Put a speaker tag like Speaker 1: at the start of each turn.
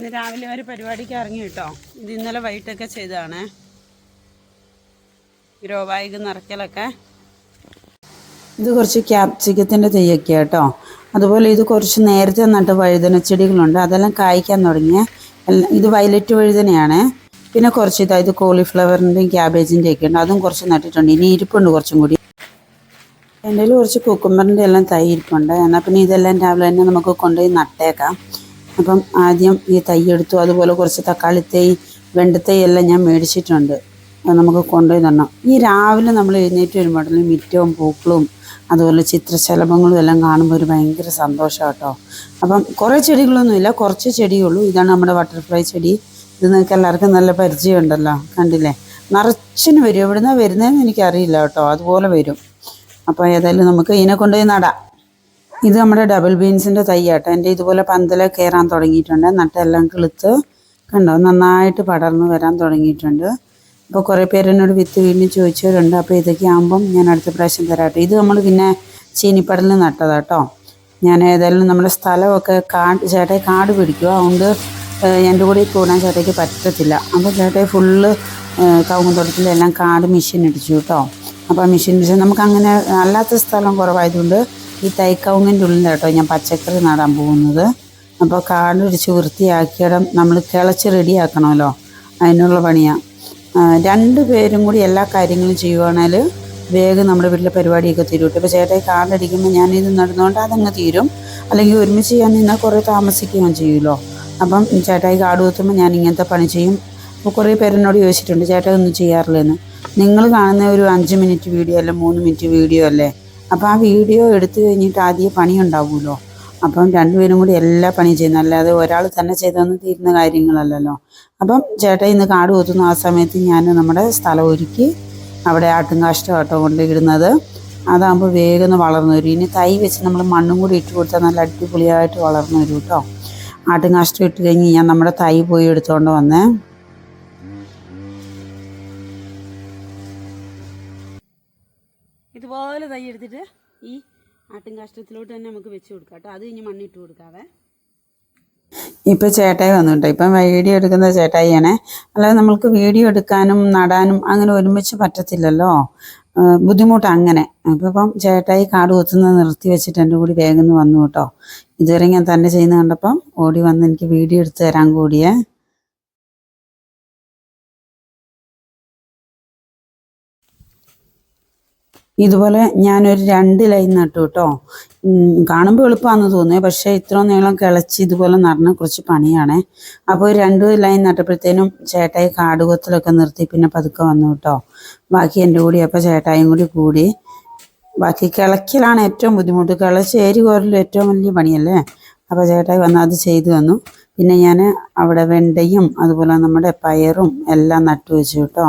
Speaker 1: ഇന്ന് രാവിലെ ഒരു പരിപാടിക്ക് ഇറങ്ങി കേട്ടോ. ഇത് ഇന്നലെ വൈകിട്ടൊക്കെ ചെയ്താണ് ഗ്രോ നിറയ്ക്കലൊക്കെ. ഇത് കുറച്ച് ക്യാപ്സിക്കത്തിന്റെ തെയ്യൊക്കെ കേട്ടോ. അതുപോലെ ഇത് കുറച്ച് നേരത്തെ നട്ട് വഴുതന ചെടികളുണ്ട്. അതെല്ലാം കായ്ക്കാൻ തുടങ്ങിയ ഇത് വയലറ്റ് വഴുതനയാണ്. പിന്നെ കുറച്ച് ഇതായത് കോളിഫ്ലവറിന്റെയും ക്യാബേജിന്റെയും ഒക്കെ ഉണ്ട്. അതും കുറച്ച് നട്ടിട്ടുണ്ട്. ഇനി ഇരിപ്പുണ്ട് കുറച്ചും കൂടി. എന്റെ കുറച്ച് കുക്കുമ്പറിന്റെ എല്ലാം തൈ ഇരിപ്പുണ്ട്. എന്നാൽ പിന്നെ ഇതെല്ലാം രാവിലെ തന്നെ നമുക്ക് കൊണ്ടുപോയി നട്ടേക്കാം. അപ്പം ആദ്യം ഈ തൈ എടുത്തു. അതുപോലെ കുറച്ച് തക്കാളി തൈ വെണ്ടത്തൈ എല്ലാം ഞാൻ മേടിച്ചിട്ടുണ്ട്. അത് നമുക്ക് കൊണ്ടുപോയി തരണം. ഈ രാവിലെ നമ്മൾ എഴുന്നേറ്റ് വരുമ്പോഴത്തേനും മിറ്റവും പൂക്കളും അതുപോലെ ചിത്രശലഭങ്ങളും എല്ലാം കാണുമ്പോൾ ഒരു ഭയങ്കര സന്തോഷം കേട്ടോ. അപ്പം കുറേ ചെടികളൊന്നുമില്ല കുറച്ച് ചെടിയുള്ളൂ ഇതാണ് നമ്മുടെ ബട്ടർഫ്ലൈ ചെടി. ഇത് നിങ്ങൾക്ക് എല്ലാവർക്കും നല്ല പരിചയമുണ്ടല്ലോ കണ്ടില്ലേ? നിറച്ചിന് വരും. എവിടുന്നാണ് വരുന്നതെന്ന് എനിക്കറിയില്ല കേട്ടോ. അതുപോലെ വരും. അപ്പോൾ ഏതായാലും നമുക്ക് ഇതിനെ കൊണ്ടുപോയി നടാം. ഇത് നമ്മുടെ ഡബിൾ ബീൻസിന്റെ തൈയാട്ടോ. എന്റെ ഇതുപോലെ പന്തല കയറാൻ തുടങ്ങിയിട്ടുണ്ട്. നട്ടെല്ലാം കിളുത്ത് കണ്ടോ? നന്നായിട്ട് പടർന്ന് വരാൻ തുടങ്ങിയിട്ടുണ്ട്. അപ്പോൾ കുറേ പേര് എന്നോട് വിത്ത് വീണ്ടും ചോദിച്ചവരുണ്ട്. അപ്പോൾ ഇതൊക്കെ ആകുമ്പം ഞാൻ അടുത്ത പ്രാവശ്യം തരാട്ടോ. ഇത് നമ്മൾ പിന്നെ ചീനിപ്പടലിൽ നട്ടതാട്ടോ. ഞാൻ ഏതായാലും നമ്മുടെ സ്ഥലമൊക്കെ കാട് ചേട്ടായി കാട് പിടിക്കുക അതുകൊണ്ട് എന്റെ കൂടെ കൂടാൻ ചേട്ടയ്ക്ക് പറ്റത്തില്ല. അപ്പോൾ ചേട്ടായി ഫുള്ള് കവുങ്ങുന്തോട്ടത്തിലെല്ലാം കാട് മെഷീൻ അടിച്ചു കേട്ടോ. അപ്പോൾ ആ മെഷീൻ മെഷീൻ നമുക്ക് അങ്ങനെ അല്ലാത്ത സ്ഥലം കുറവായതുകൊണ്ട് ഈ തൈക്കവുങ്ങിന്റെ ഉള്ളിൽ കേട്ടോ ഞാൻ പച്ചക്കറി നടാൻ പോകുന്നത്. അപ്പോൾ കാട് പിടിച്ച് വൃത്തിയാക്കിയിടം നമ്മൾ കിളച്ച് റെഡിയാക്കണമല്ലോ അതിനുള്ള പണിയാണ് രണ്ട് പേരും കൂടി എല്ലാ കാര്യങ്ങളും ചെയ്യുവാണെങ്കിൽ വേഗം നമ്മുടെ വീട്ടിലെ പരിപാടിയൊക്കെ തീരും ഇപ്പോൾ ചേട്ടായി കാടടിക്കുമ്പോൾ ഞാനിത് നടന്നുകൊണ്ട് അതങ്ങ് തീരും. അല്ലെങ്കിൽ ഒരുമിച്ച് ചെയ്യാൻ നിന്നാൽ കുറേ താമസിക്കുകയും ചെയ്യുമല്ലോ. അപ്പം ചേട്ടായി കാട് കുത്തുമ്പോൾ ഞാൻ ഇങ്ങനത്തെ പണി ചെയ്യും. അപ്പോൾ കുറേ പേരെന്നോട് ചോദിച്ചിട്ടുണ്ട് ചേട്ടായി ഒന്നും ചെയ്യാറില്ലെന്ന്. നിങ്ങൾ കാണുന്ന ഒരു അഞ്ച് മിനിറ്റ് വീഡിയോ അല്ല മൂന്ന് മിനിറ്റ് വീഡിയോ അല്ലേ? അപ്പോൾ ആ വീഡിയോ എടുത്തു കഴിഞ്ഞിട്ട് ആദ്യം പണി ഉണ്ടാവുമല്ലോ അപ്പം രണ്ടുപേരും കൂടി എല്ലാ പണിയും ചെയ്യുന്നു. അല്ലാതെ ഒരാൾ തന്നെ ചെയ്തൊന്നും തീരുന്ന കാര്യങ്ങളല്ലല്ലോ. അപ്പം ചേട്ടൻ ഇന്ന് കാട് കൊത്തുന്നു. ആ സമയത്ത് ഞാൻ നമ്മുടെ സ്ഥലം ഒരുക്കി അവിടെ ആട്ടും കാഷ്ടം ആട്ടോ കൊണ്ട് ഇടുന്നത്. അതാകുമ്പോൾ വേഗം വളർന്നു വരും. ഇനി തൈ വെച്ച് നമ്മൾ മണ്ണും കൂടി ഇട്ട് കൊടുത്താൽ നല്ല അടിപൊളിയായിട്ട് വളർന്നു വരും കേട്ടോ. ആട്ടും കാഷ്ടം ഇട്ട് കഴിഞ്ഞ് ഞാൻ നമ്മുടെ തൈ പോയി എടുത്തുകൊണ്ട് വന്നേ. ഇതുപോലെ തൈ എടുത്തിട്ട് ഈ ആട്ടും കാഷ്ടത്തിലോട്ട് തന്നെ നമുക്ക് വെച്ച് കൊടുക്കാം കേട്ടോ. അത് കഴിഞ്ഞ് മണ്ണിട്ട് കൊടുക്കാവേ. ഇപ്പം ചേട്ടായി വന്നു കേട്ടോ ഇപ്പം വീഡിയോ എടുക്കുന്ന ചേട്ടായിയാണേ. അല്ലാതെ നമ്മൾക്ക് വീഡിയോ എടുക്കാനും നടാനും അങ്ങനെ ഒരുമിച്ച് പറ്റത്തില്ലല്ലോ. ബുദ്ധിമുട്ട് അങ്ങനെ. അപ്പം ഇപ്പം ചേട്ടായി കാട് കൊത്തുന്നത് നിർത്തി വെച്ചിട്ട് എന്റെ കൂടി വേഗം വന്നു കേട്ടോ. ഇതുവരെ ഞാൻ തന്നെ ചെയ്യുന്ന കണ്ടപ്പം ഓടി വന്ന് എനിക്ക് വീഡിയോ എടുത്ത് തരാൻ കൂടിയേ. ഇതുപോലെ ഞാനൊരു രണ്ട് ലൈൻ നട്ടു കേട്ടോ. കാണുമ്പോൾ എളുപ്പമാണെന്ന് തോന്നുന്നത് പക്ഷേ ഇത്ര നീളം കിളച്ച് ഇതുപോലെ നടന്ന കുറച്ച് പണിയാണേ. അപ്പോൾ രണ്ട് ലൈൻ നട്ടപ്പോഴത്തേനും ചേട്ടായി കാടുകൊത്തലൊക്കെ നിർത്തി പിന്നെ പതുക്കെ വന്നു കേട്ടോ. ബാക്കി എന്റെ കൂടി അപ്പോൾ ചേട്ടായും കൂടി കൂടി. ബാക്കി കിളയ്ക്കലാണ് ഏറ്റവും ബുദ്ധിമുട്ട്. കിളച്ച് ഏരി കോരലും ഏറ്റവും വലിയ പണിയല്ലേ? അപ്പോൾ ചേട്ടായി വന്ന് അത് ചെയ്തു തന്നു. പിന്നെ ഞാൻ അവിടെ വെണ്ടയും അതുപോലെ നമ്മുടെ പയറും എല്ലാം നട്ടു വെച്ചു കേട്ടോ.